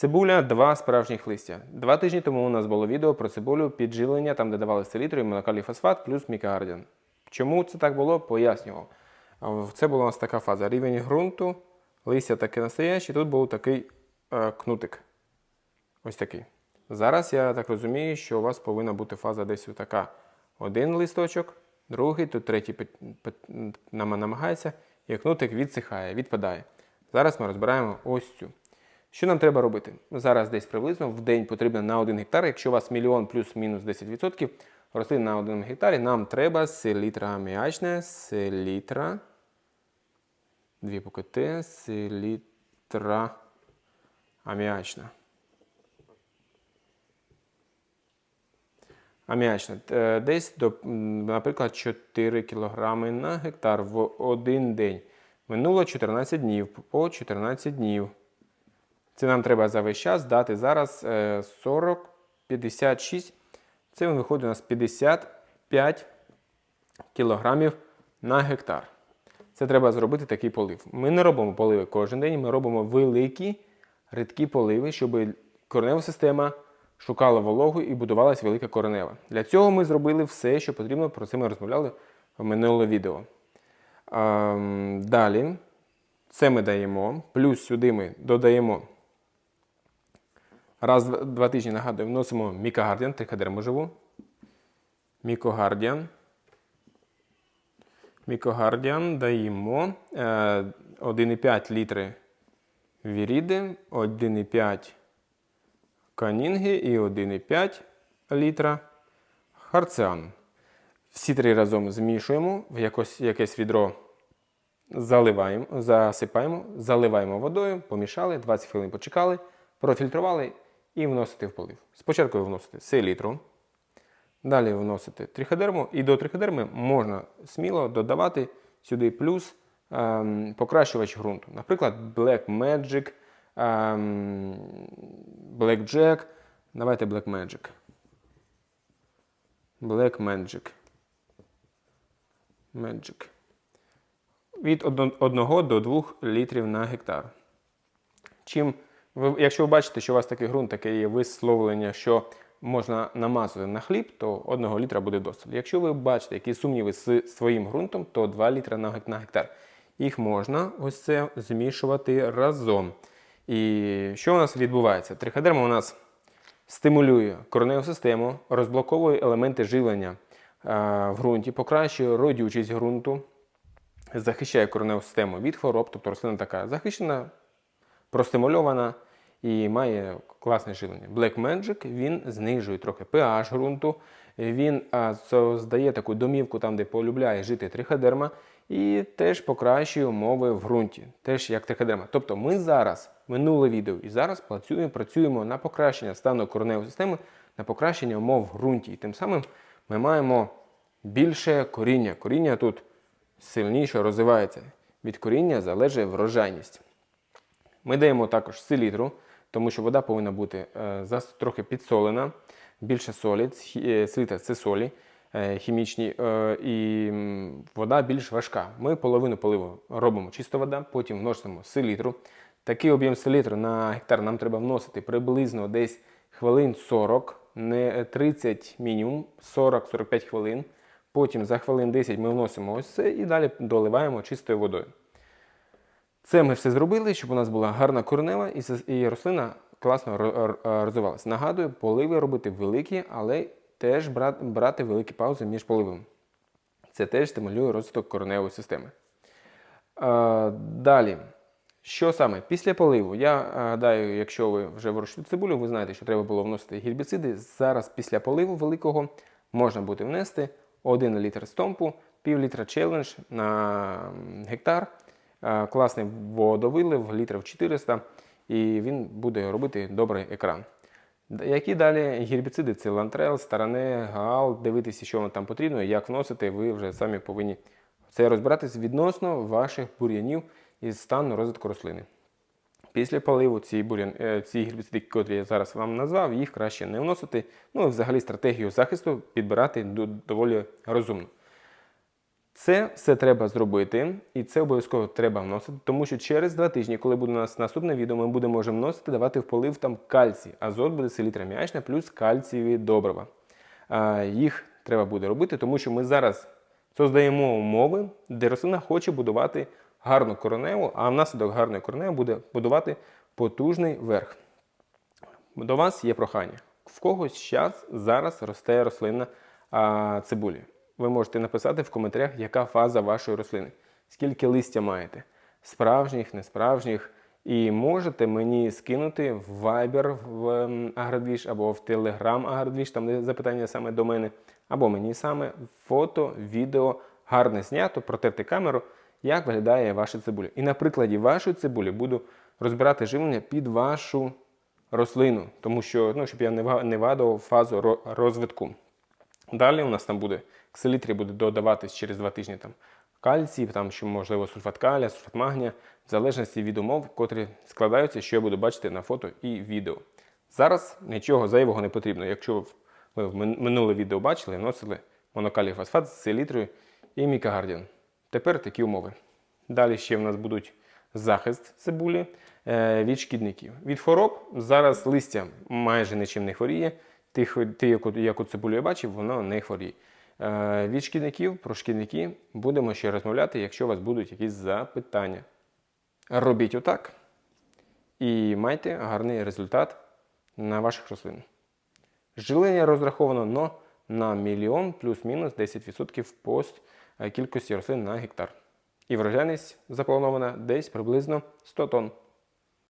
Цибуля два справжніх листя. Два тижні тому у нас було відео про цибулю підживлення, там де давали селітру і монокалій фосфат плюс мікагардіан. Чому це так було, пояснював. Це була у нас така фаза. Рівень ґрунту, листя таке настояще, тут був такий е, кнутик. Ось такий. Зараз я так розумію, що у вас повинна бути фаза десь така. Один листочок, другий, тут третій намагається, і кнутик відсихає, відпадає. Зараз ми розбираємо ось цю. Що нам треба робити? Зараз десь приблизно в день потрібно на 1 гектар. Якщо у вас мільйон плюс-мінус 10% рослин на 1 гектарі, нам треба селітра аміачне, селітра. Дві Т, селітра аміачна. Аміачна. Е, Десь, до, наприклад, 4 кг на гектар в один день. Минуло 14 днів, по 14 днів. Це нам треба за весь час дати зараз е, 40, 56. Це виходить у нас 55 кілограмів на гектар. Це треба зробити такий полив. Ми не робимо поливи кожен день, ми робимо великі рідкі поливи, щоб коренева система шукала вологу і будувалася велика коренева. Для цього ми зробили все, що потрібно. Про це ми розмовляли в минуле відео. Ем, далі, це ми даємо. Плюс сюди ми додаємо раз в два тижні, нагадую, вносимо мікогардіан, триходерму живу. Мікогардіан. Мікогардіан даємо е, 1,5 літри віріди, 1,5 канінги і 1,5 літра харціан. Всі три разом змішуємо, в якось, якесь відро заливаємо, засипаємо, заливаємо водою, помішали, 20 хвилин почекали, профільтрували і вносите в полив. Спочатку ви вносите селітру, далі вносите триходерму, і до триходерми можна сміло додавати сюди плюс ем, покращувач ґрунту. Наприклад, Black Magic, ем, Black Jack. Давайте Black Magic. Black Magic. Magic. Від 1 до 2 літрів на гектар. Чим ви, якщо ви бачите, що у вас такий ґрунт, таке є висловлення, що можна намазувати на хліб, то 1 літра буде досить. Якщо ви бачите якісь сумніви з своїм ґрунтом, то 2 літра на на гектар. Їх можна ось це змішувати разом. І що у нас відбувається? Триходерма у нас стимулює кореневу систему, розблоковує елементи живлення е, в ґрунті, покращує родючість ґрунту, захищає кореневу систему від хвороб, тобто рослина така захищена, простимульована і має класне живлення. Black Magic він знижує трохи pH ґрунту, він а, создає таку домівку там, де полюбляє жити триходерма, і теж покращує умови в ґрунті, теж як триходерма. Тобто ми зараз, минуле відео, і зараз працюємо, працюємо на покращення стану кореневої системи, на покращення умов в ґрунті. І тим самим ми маємо більше коріння. Коріння тут сильніше розвивається. Від коріння залежить врожайність. Ми даємо також селітру, тому що вода повинна бути е, трохи підсолена, більше солі. Е, Селітра це солі е, хімічні, і вода більш важка. Ми половину поливу робимо чиста вода, потім вносимо селітру. Такий об'єм селітру на гектар нам треба вносити приблизно десь хвилин 40, не 30 мінімум, 40-45 хвилин. Потім за хвилин 10 ми вносимо ось це і далі доливаємо чистою водою. Це ми все зробили, щоб у нас була гарна коренева і, рослина класно ро- ро- розвивалася. Нагадую, поливи робити великі, але теж брати, великі паузи між поливами. Це теж стимулює розвиток кореневої системи. Далі. Що саме? Після поливу, я е, гадаю, якщо ви вже вирощуєте цибулю, ви знаєте, що треба було вносити гербіциди. Зараз після поливу великого можна буде внести 1 літр стомпу, пів літра челендж на гектар. Е, Класний водовилив, літрів 400, і він буде робити добрий екран. Які далі гербіциди? Це лантрел, старане, гаал, дивитися, що вам там потрібно, як вносити, ви вже самі повинні це розбиратись відносно ваших бур'янів і стану розвитку рослини. Після поливу ці, бурян, е, ці гербіциди, які я зараз вам назвав, їх краще не вносити. Ну і взагалі стратегію захисту підбирати доволі розумно. Це все треба зробити, і це обов'язково треба вносити, тому що через два тижні, коли буде у нас наступне відео, ми будемо вже вносити, давати в полив там кальцій. Азот буде селітра м'ячна плюс кальцієві добрива. А, їх треба буде робити, тому що ми зараз создаємо умови, де рослина хоче будувати гарну кореневу, а внаслідок гарної кореневи буде будувати потужний верх. До вас є прохання. В когось зараз росте рослина а, цибулі. Ви можете написати в коментарях, яка фаза вашої рослини, скільки листя маєте, справжніх, несправжніх. І можете мені скинути в Viber в ем, або в Telegram Агродвіж, там де запитання саме до мене, або мені саме фото, відео, гарне знято, протерти камеру, як виглядає ваша цибуля. І на прикладі вашої цибулі буду розбирати живлення під вашу рослину, тому що ну, щоб я не ва- не вадив фазу розвитку. Далі у нас там буде к селітрі буде додаватись через два тижні там кальцій, там ще можливо сульфат калія, сульфат магнія, в залежності від умов, котрі складаються, що я буду бачити на фото і відео. Зараз нічого зайвого не потрібно. Якщо ви в минуле відео бачили, вносили монокалій фосфат з селітрою і мікагардіан. Тепер такі умови. Далі ще в нас будуть захист цибулі е, від шкідників. Від хвороб зараз листя майже нічим не хворіє. Хо- яку, яку цибулю я бачив, воно не хворіє. Е, від шкідників про шкідники будемо ще розмовляти, якщо у вас будуть якісь запитання. Робіть отак і майте гарний результат на ваших рослинах. Жилення розраховано но на мільйон плюс-мінус 10% пост е, кількості рослин на гектар. І врожайність запланована десь приблизно 100 тонн.